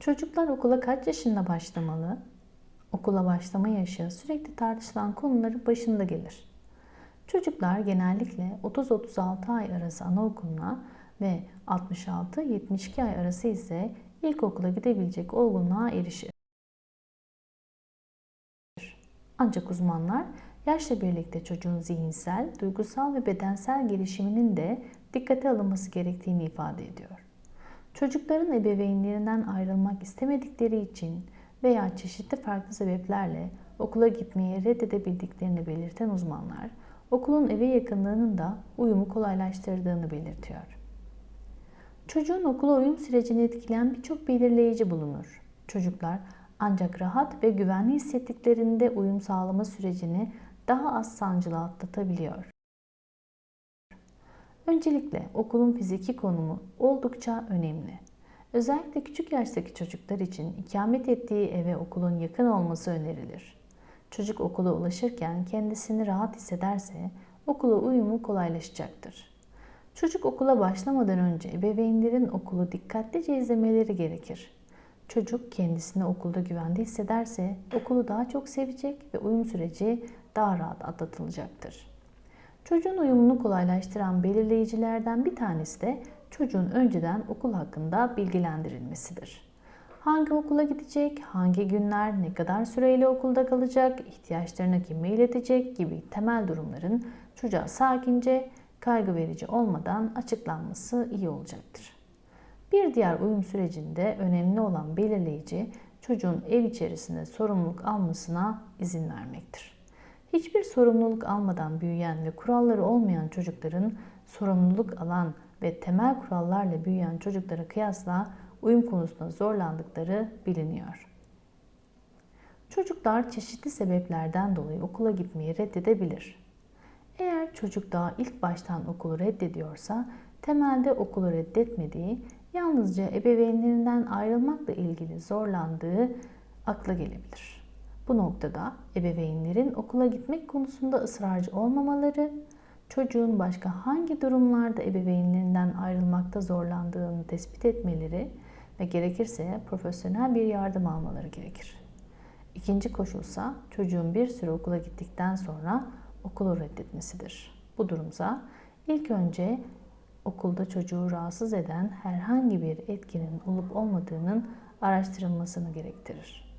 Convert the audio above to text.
Çocuklar okula kaç yaşında başlamalı? Okula başlama yaşı sürekli tartışılan konuların başında gelir. Çocuklar genellikle 30-36 ay arası anaokuluna ve 66-72 ay arası ise ilkokula gidebilecek olgunluğa erişir. Ancak uzmanlar yaşla birlikte çocuğun zihinsel, duygusal ve bedensel gelişiminin de dikkate alınması gerektiğini ifade ediyor. Çocukların ebeveynlerinden ayrılmak istemedikleri için veya çeşitli farklı sebeplerle okula gitmeyi reddedebildiklerini belirten uzmanlar, okulun eve yakınlığının da uyumu kolaylaştırdığını belirtiyor. Çocuğun okula uyum sürecini etkileyen birçok belirleyici bulunur. Çocuklar ancak rahat ve güvenli hissettiklerinde uyum sağlama sürecini daha az sancılı atlatabiliyor. Öncelikle okulun fiziki konumu oldukça önemli. Özellikle küçük yaştaki çocuklar için ikamet ettiği eve okulun yakın olması önerilir. Çocuk okula ulaşırken kendisini rahat hissederse okula uyumu kolaylaşacaktır. Çocuk okula başlamadan önce ebeveynlerin okulu dikkatlice izlemeleri gerekir. Çocuk kendisini okulda güvende hissederse okulu daha çok sevecek ve uyum süreci daha rahat atlatılacaktır. Çocuğun uyumunu kolaylaştıran belirleyicilerden bir tanesi de çocuğun önceden okul hakkında bilgilendirilmesidir. Hangi okula gidecek, hangi günler, ne kadar süreyle okulda kalacak, ihtiyaçlarını kime iletecek gibi temel durumların çocuğa sakince, kaygı verici olmadan açıklanması iyi olacaktır. Bir diğer uyum sürecinde önemli olan belirleyici çocuğun ev içerisinde sorumluluk almasına izin vermektir. Hiçbir sorumluluk almadan büyüyen ve kuralları olmayan çocukların sorumluluk alan ve temel kurallarla büyüyen çocuklara kıyasla uyum konusunda zorlandıkları biliniyor. Çocuklar çeşitli sebeplerden dolayı okula gitmeyi reddedebilir. Eğer çocuk daha ilk baştan okulu reddediyorsa temelde okulu reddetmediği, yalnızca ebeveynlerinden ayrılmakla ilgili zorlandığı akla gelebilir. Bu noktada ebeveynlerin okula gitmek konusunda ısrarcı olmamaları, çocuğun başka hangi durumlarda ebeveynlerinden ayrılmakta zorlandığını tespit etmeleri ve gerekirse profesyonel bir yardım almaları gerekir. İkinci koşulsa çocuğun bir süre okula gittikten sonra okulu reddetmesidir. Bu durumsa ilk önce okulda çocuğu rahatsız eden herhangi bir etkinin olup olmadığının araştırılmasını gerektirir.